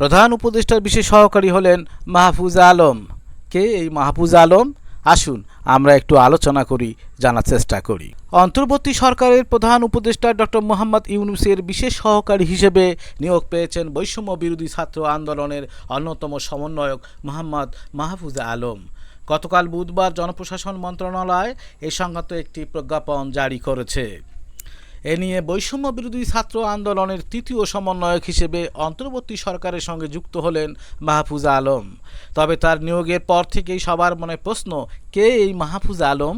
প্রধান উপদেষ্টার বিশেষ সহকারী হলেন মাহফুজ আলম। কে এই মাহফুজ আলম? আসুন, আমরা একটু আলোচনা করি, জানার চেষ্টা করি। অন্তর্বর্তী সরকারের প্রধান উপদেষ্টা ডক্টর মোহাম্মদ ইউনুসের বিশেষ সহকারী হিসেবে নিয়োগ পেয়েছেন বৈষম্য বিরোধী ছাত্র আন্দোলনের অন্যতম সমন্বয়ক মোহাম্মদ মাহফুজ আলম। গতকাল বুধবার জনপ্রশাসন মন্ত্রণালয় এ সংক্রান্ত একটি প্রজ্ঞাপন জারি করেছে। এ নিয়ে বৈষম্য বিরোধী ছাত্র আন্দোলনের তৃতীয় সমন্বয়ক হিসেবে অন্তর্বর্তী সরকারের সঙ্গে যুক্ত হলেন মাহফুজা আলম। তবে তার নিয়োগের পর থেকেই সবার মনে প্রশ্ন, কে এই মাহফুজা আলম?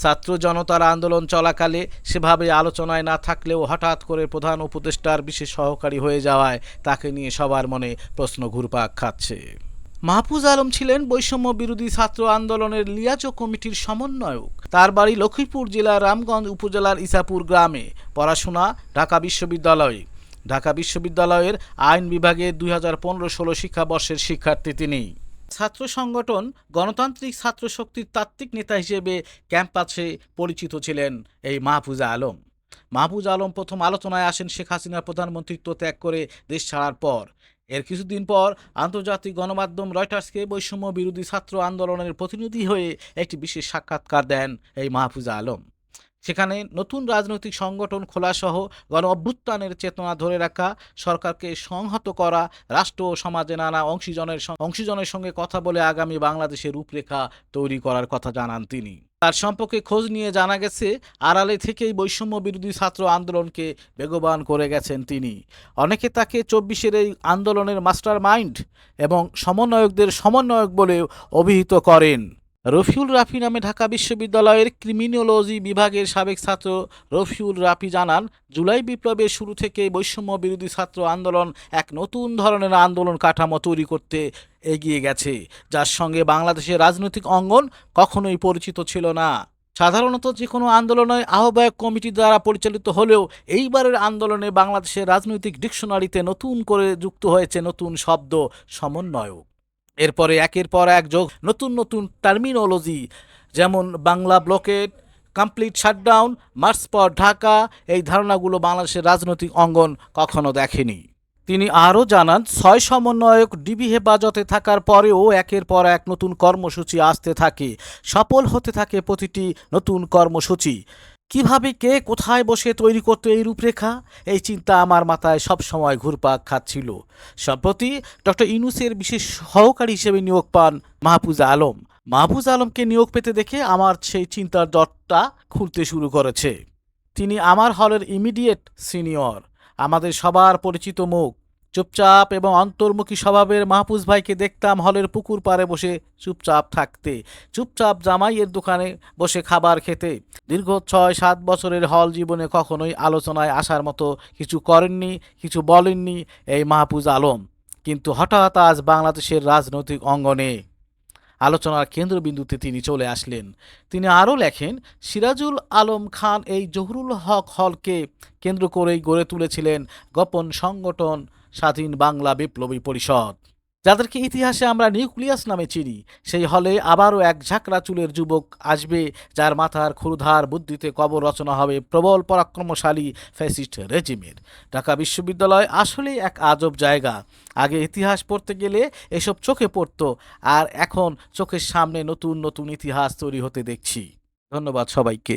ছাত্র জনতার আন্দোলন চলাকালে সেভাবে আলোচনায় না থাকলেও হঠাৎ করে প্রধান উপদেষ্টার বিশেষ সহকারী হয়ে যাওয়ায় তাকে নিয়ে সবার মনে প্রশ্ন ঘুরপাক খাচ্ছে। মাহফুজ আলম ছিলেন বৈষম্য বিরোধী ছাত্র আন্দোলনের লিয়াচো কমিটির সমন্বয়ক। তার বাড়ি লক্ষ্মীপুর জেলার রামগঞ্জ উপজেলার ইসাপুর গ্রামে। পড়াশোনা ঢাকা বিশ্ববিদ্যালয়ে। ঢাকা বিশ্ববিদ্যালয়ের আইন বিভাগে দুই হাজার পনেরো ষোলো শিক্ষাবর্ষের শিক্ষার্থী তিনি। ছাত্র সংগঠন গণতান্ত্রিক ছাত্র শক্তির তাত্ত্বিক নেতা হিসেবে ক্যাম্পাসে পরিচিত ছিলেন এই মাহফুজা আলম। মাহফুজ আলম প্রথম আলোচনায় আসেন শেখ হাসিনার প্রধানমন্ত্রিত্ব ত্যাগ করে দেশ ছাড়ার পর। এর কিছুদিন পর আন্তর্জাতিক গণমাধ্যম রয়টার্সকে বৈষম্য বিরোধী ছাত্র আন্দোলনের প্রতিনিধি হয়ে একটি বিশেষ সাক্ষাৎকার দেন এই মাহফুজা আলম। সেখানে নতুন রাজনৈতিক সংগঠন খোলাসহ গণ অভ্যুত্থানের চেতনা ধরে রাখা, সরকারকে সংহত করা, রাষ্ট্র ও সমাজে নানা অংশীজনের অংশীজনের সঙ্গে কথা বলে আগামী বাংলাদেশের রূপরেখা তৈরি করার কথা জানান তিনি। তার সম্পর্কে খোঁজ নিয়ে জানা গেছে, আড়ালে থেকেই বৈষম্য বিরোধী ছাত্র আন্দোলনকে বেগবান করে গেছেন তিনি। অনেকে তাকে চব্বিশের এই আন্দোলনের মাস্টার মাইন্ড এবং সমন্বয়কদের সমন্বয়ক বলেও অভিহিত করেন। রফিউল রাফি নামে ঢাকা বিশ্ববিদ্যালয়ের ক্রিমিনোলজি বিভাগের সাবেক ছাত্র রফিউল রাফি জানান, জুলাই বিপ্লবের শুরু থেকে বৈষম্য বিরোধী ছাত্র আন্দোলন এক নতুন ধরনের আন্দোলন কাঠামো তৈরি করতে এগিয়ে গেছে, যার সঙ্গে বাংলাদেশের রাজনৈতিক অঙ্গন কখনোই পরিচিত ছিল না। সাধারণত যে কোনো আন্দোলনের আহ্বায়ক কমিটি দ্বারা পরিচালিত হলেও এইবারের আন্দোলনে বাংলাদেশের রাজনৈতিক ডিকশনারিতে নতুন করে যুক্ত হয়েছে নতুন শব্দ সমন্বয়ক। এরপরে একের পর এক যোগ, নতুন নতুন টার্মিনোলজি যেমন বাংলা ব্লকেট কমপ্লিট শাটডাউন মার্চ পর ঢাকা, এই ধারণাগুলো বাংলাদেশের রাজনৈতিক অঙ্গন কখনো দেখেনি। তিনি আরও জানান, ছয় সমন্বয়ক ডিবি হেফাজতে থাকার পরেও একের পর এক নতুন কর্মসূচি আসতে থাকে। সফল হতে থাকে প্রতিটি নতুন কর্মসূচি। কীভাবে কে কোথায় বসে তৈরি করত এই রূপরেখা? এই চিন্তা আমার মাথায় সব সময় ঘুরপাক খাচ্ছিল। সম্প্রতি ডক্টর ইনুসের বিশেষ সহকারী হিসেবে নিয়োগ পান মাহফুজ আলম। মাহফুজ আলমকে নিয়োগ পেতে দেখে আমার সেই চিন্তার দরটা খুলতে শুরু করেছে। তিনি আমার হলের ইমিডিয়েট সিনিয়র। আমাদের সবার পরিচিত মুখ। চুপচাপ এবং অন্তর্মুখী স্বভাবের মাহফুজ ভাইকে দেখতাম হলের পুকুর পাড়ে বসে চুপচাপ থাকতে। চুপচাপ জামাইয়ের দোকানে বসে খাবার খেতে। দীর্ঘ ছয় সাত বছরের হল জীবনে কখনোই আলোচনায় আসার মতো কিছু করেননি, কিছু বলেননি এই মাহফুজ আলম। কিন্তু হঠাৎ আজ বাংলাদেশের রাজনৈতিক অঙ্গনে আলোচনার কেন্দ্রবিন্দুতে তিনি চলে আসলেন। তিনি আরও লেখেন, সিরাজুল আলম খান এই জহুরুল হক হলকে কেন্দ্র করেই গড়ে তুলেছিলেন গোপন সংগঠন স্বাধীন বাংলা বিপ্লবী পরিষদ। যাদেরকে ইতিহাসে আমরা নিউক্লিয়াস নামে চিনি, সেই হলে আবারও এক ঝাঁকড়া চুলের যুবক আসবে, যার মাথার ক্ষুরধার বুদ্ধিতে কবর রচনা হবে প্রবল পরাক্রমশালী ফ্যাসিস্ট রেজিমের। ঢাকা বিশ্ববিদ্যালয় আসলেই এক আজব জায়গা। আগে ইতিহাস পড়তে গেলে এসব চোখে পড়তো, আর এখন চোখের সামনে নতুন নতুন ইতিহাস তৈরি হতে দেখছি। ধন্যবাদ সবাইকে।